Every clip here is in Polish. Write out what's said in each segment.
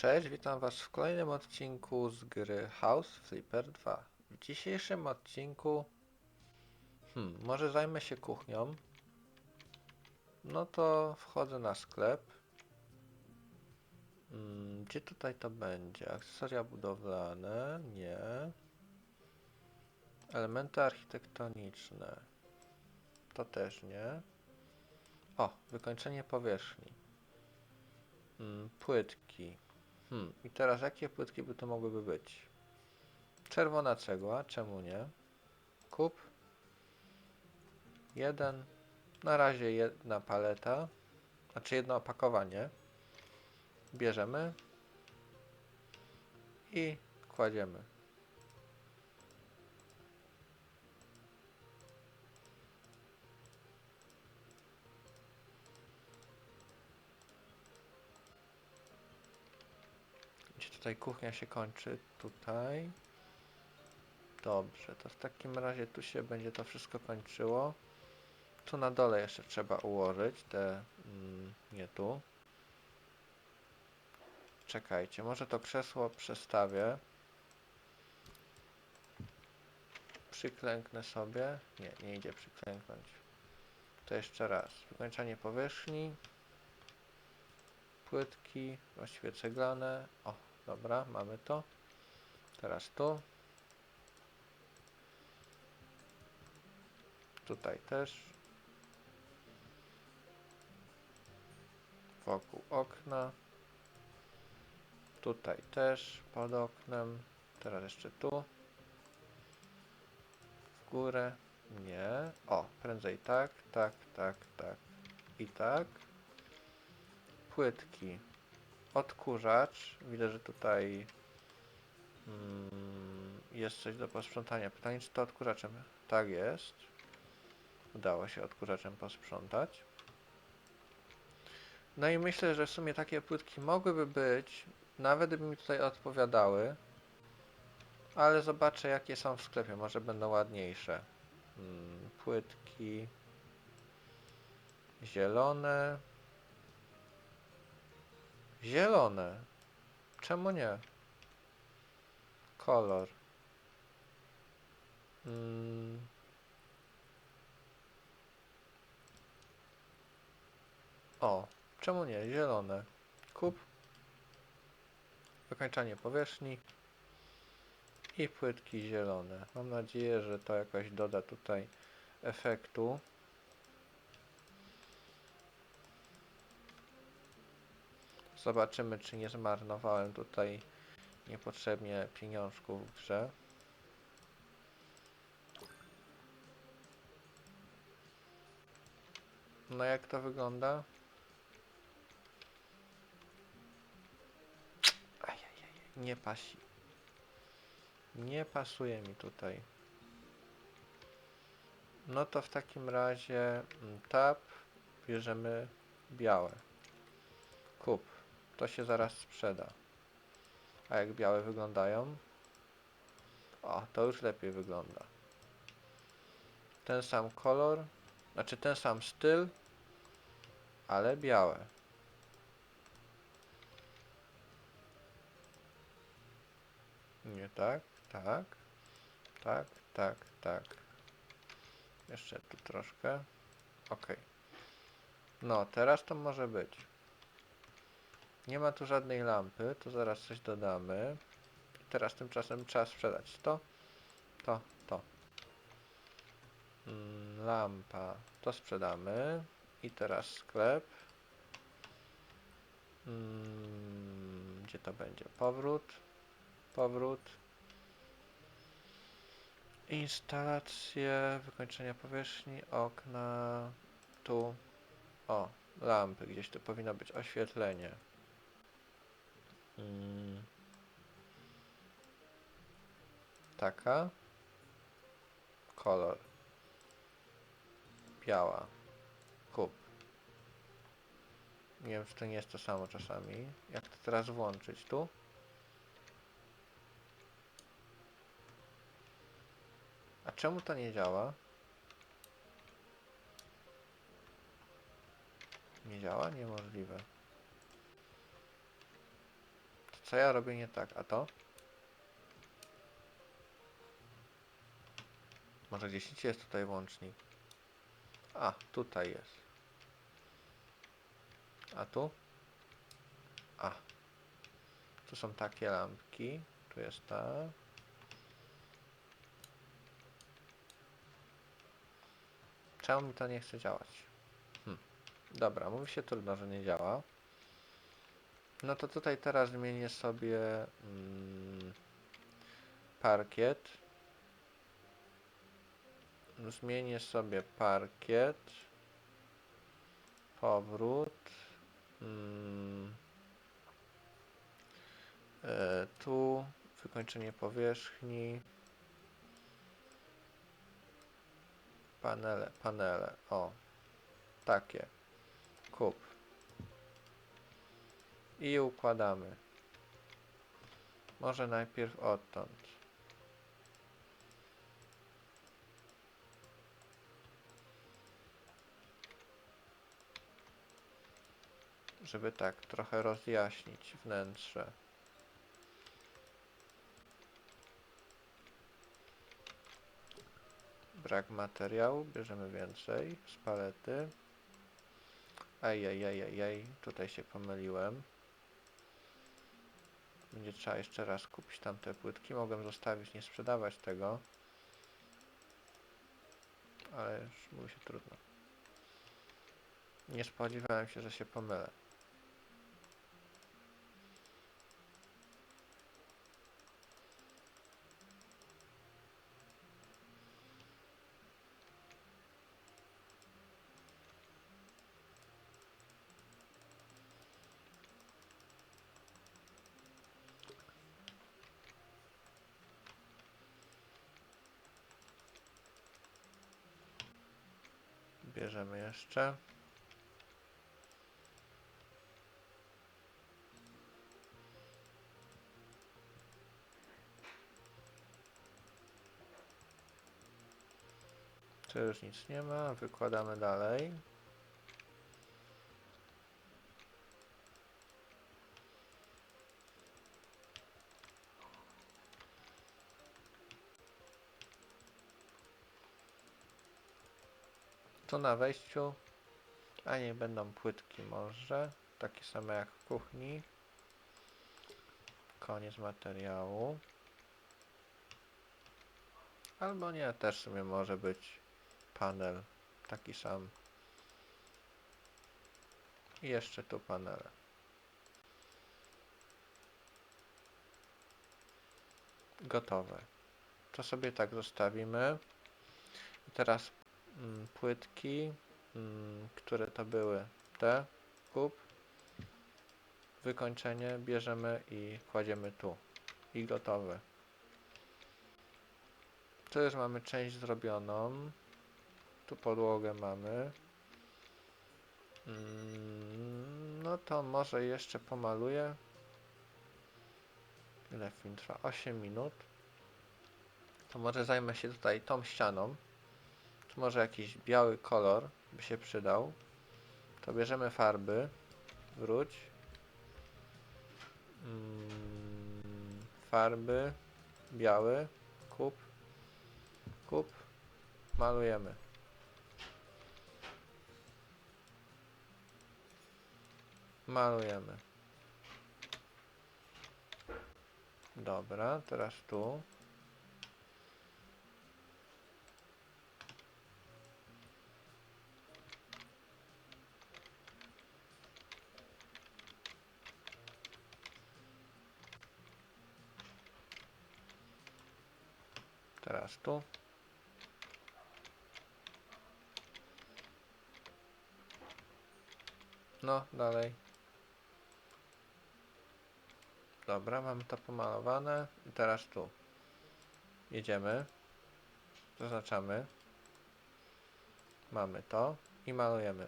Cześć, witam Was w kolejnym odcinku z gry House Flipper 2. W dzisiejszym odcinku hmm, może zajmę się kuchnią. No to wchodzę na sklep. Hmm, gdzie tutaj to będzie? Akcesoria budowlane? Nie. Elementy architektoniczne. To też nie. O, wykończenie powierzchni. Mm, płytki. Hmm, i teraz jakie płytki by to mogłyby być? Czerwona cegła, czemu nie? Kup. Jeden. Na razie jedna paleta. Znaczy jedno opakowanie. Bierzemy. I kładziemy. Tutaj kuchnia się kończy? Tutaj. Dobrze, to w takim razie tu się będzie to wszystko kończyło. Tu na dole jeszcze trzeba ułożyć te... Mm, nie tu. Czekajcie, może to krzesło przestawię. Przyklęknę sobie. Nie, nie idzie przyklęknąć. To jeszcze raz. Wykończanie powierzchni. Płytki, właściwie ceglane. O, dobra, mamy to. Teraz tu. Tutaj też. Wokół okna. Tutaj też pod oknem. Teraz jeszcze tu. W górę. Nie. O, prędzej tak, tak, tak, tak. I tak. Płytki. Odkurzacz. Widzę, że tutaj mm, jest coś do posprzątania. Pytanie, czy to odkurzaczem? Tak jest. Udało się odkurzaczem posprzątać. No i myślę, że w sumie takie płytki mogłyby być, nawet by mi tutaj odpowiadały. Ale zobaczę jakie są w sklepie, może będą ładniejsze. Mm, płytki zielone. Zielone. Czemu nie? Kolor. Mm. O, czemu nie? Zielone. Kup. Wykończanie powierzchni. I płytki zielone. Mam nadzieję, że to jakoś doda tutaj efektu. Zobaczymy, czy nie zmarnowałem tutaj niepotrzebnie pieniążków w grze. No jak to wygląda? Ajajaj, nie pasi. Nie pasuje mi tutaj. No to w takim razie mm, tab bierzemy białe. Kup. To się zaraz sprzeda. A jak białe wyglądają? O, to już lepiej wygląda. Ten sam kolor, znaczy ten sam styl, ale białe. Nie tak, tak, tak, tak, tak. Jeszcze tu troszkę. Ok. No, teraz to może być. Nie ma tu żadnej lampy, to zaraz coś dodamy. Teraz tymczasem trzeba sprzedać to, to, to. Mm, lampa, to sprzedamy. I teraz sklep. Mm, gdzie to będzie? Powrót, powrót. Instalacje, wykończenia powierzchni, okna, tu. O, lampy, gdzieś tu powinno być oświetlenie. Mm. Taka. Kolor. Biała. Kup. Nie wiem, czy to nie jest to samo czasami. Jak to teraz włączyć tu? A czemu to nie działa? Nie działa? Niemożliwe. Co ja robię nie tak? A to? Może gdzieś jest tutaj łącznik? A, tutaj jest. A tu? A. Tu są takie lampki. Tu jest ta. Czemu mi to nie chce działać? Hm. Dobra, mówi się trudno, że nie działa. No to tutaj teraz zmienię sobie mm, parkiet. Zmienię sobie parkiet. Powrót. Mm, e, tu wykończenie powierzchni. Panele, panele. O. Takie. Kup. I układamy. Może najpierw odtąd. Żeby tak trochę rozjaśnić wnętrze. Brak materiału, bierzemy więcej z palety. Ajajajajaj, tutaj się pomyliłem. Będzie trzeba jeszcze raz kupić tamte płytki. Mogłem zostawić, nie sprzedawać tego. Ale już mówi się trudno. Nie spodziewałem się, że się pomylę. Bierzemy jeszcze. Tu już nic nie ma, wykładamy dalej. Tu na wejściu, a nie będą płytki może, takie same jak w kuchni. Koniec materiału. Albo nie, też w sumie może być panel taki sam. I jeszcze tu panele. Gotowe. To sobie tak zostawimy. I teraz mm, płytki, mm, które to były te, kup, wykończenie bierzemy i kładziemy tu. I gotowe. Tu już mamy część zrobioną. Tu podłogę mamy. Mm, No to może jeszcze pomaluję. Ile film trwa? 8 minut. To może zajmę się tutaj tą ścianą. Tu może jakiś biały kolor by się przydał. To bierzemy farby. Wróć. Mm, farby. Biały. Kup. Kup. Malujemy. Malujemy. Dobra, teraz tu. Teraz tu. No, dalej. Dobra, mamy to pomalowane. I teraz tu. Jedziemy. Zaznaczamy. Mamy to. I malujemy.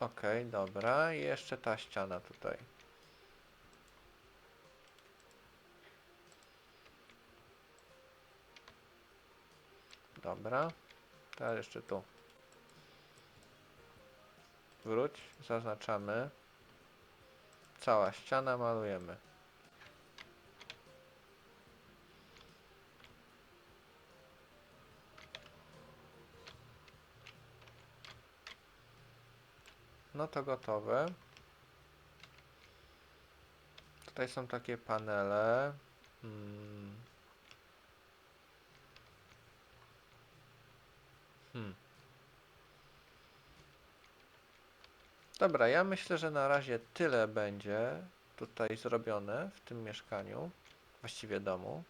Okej, dobra. I jeszcze ta ściana tutaj. Dobra. Teraz jeszcze tu. Wróć, zaznaczamy. Cała ściana malujemy. No to gotowe. Tutaj są takie panele. Mm. Hmm. Dobra, ja myślę, że na razie tyle będzie tutaj zrobione w tym mieszkaniu, właściwie domu.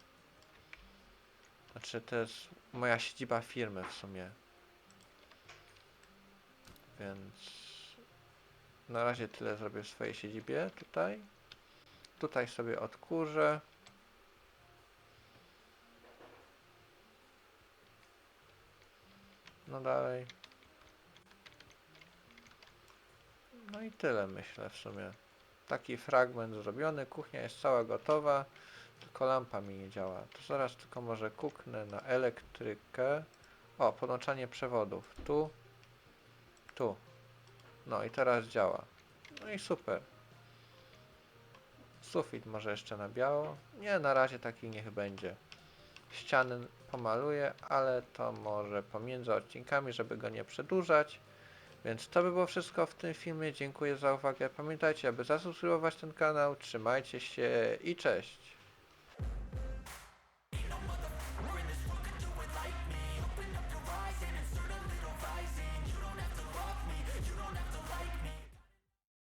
Znaczy, to jest moja siedziba firmy w sumie. Więc na razie tyle zrobię w swojej siedzibie tutaj. Tutaj sobie odkurzę. No dalej. No i tyle myślę w sumie. Taki fragment zrobiony, kuchnia jest cała gotowa, tylko lampa mi nie działa. To zaraz tylko może kuknę na elektrykę. O, podłączanie przewodów. Tu, tu. No i teraz działa. No i super. Sufit może jeszcze na biało. Nie, na razie taki niech będzie. Ściany pomaluję, ale to może pomiędzy odcinkami, żeby go nie przedłużać. Więc to by było wszystko w tym filmie. Dziękuję za uwagę. Pamiętajcie, aby zasubskrybować ten kanał. Trzymajcie się i cześć.